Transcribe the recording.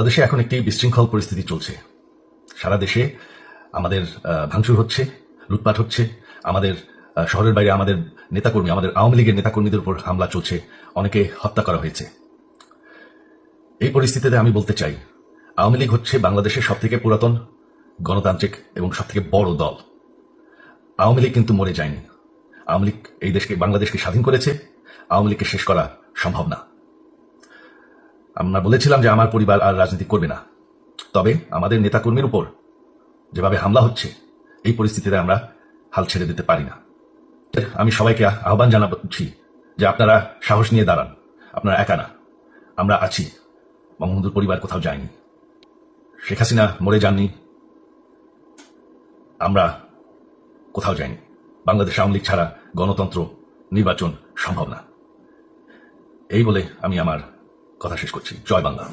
বাংলাদেশে এখন একটি বিশৃঙ্খল পরিস্থিতি চলছে। সারা দেশে আমাদের ভাঙচুর হচ্ছে, লুটপাট হচ্ছে, আমাদের শহরের বাইরে আমাদের নেতাকর্মী, আমাদের আওয়ামী লীগের নেতাকর্মীদের উপর হামলা চলছে, অনেকে হত্যা করা হয়েছে। এই পরিস্থিতিতে আমি বলতে চাই, আওয়ামী লীগ হচ্ছে বাংলাদেশের সব থেকে পুরাতন গণতান্ত্রিক এবং সব থেকে বড় দল। আওয়ামী লীগ কিন্তু মরে যায়নি। আওয়ামী লীগ এই দেশকে, বাংলাদেশকে স্বাধীন করেছে। আওয়ামী লীগকে শেষ করা সম্ভব না। আমরা বলেছিলাম যে আমার পরিবার আর রাজনীতি করবে না। তবে আমাদের নেতাকর্মীর উপর যেভাবে হামলা হচ্ছে, এই পরিস্থিতিতে আমরা হাল ছেড়ে দিতে পারি না। আমি সবাইকে আহ্বান জানাচ্ছি যে আপনারা সাহস নিয়ে দাঁড়ান। আপনারা একা না। আমরা আছি। বঙ্গবন্ধুর পরিবার কোথাও যায়নি। শেখ হাসিনা মরে যাননি। আমরা কোথাও যাইনি। বাংলাদেশ আওয়ামী লীগ ছাড়া গণতন্ত্র, নির্বাচন সম্ভব না। এই বলে আমি আমার কথা শেষ করছি জয় বাংলা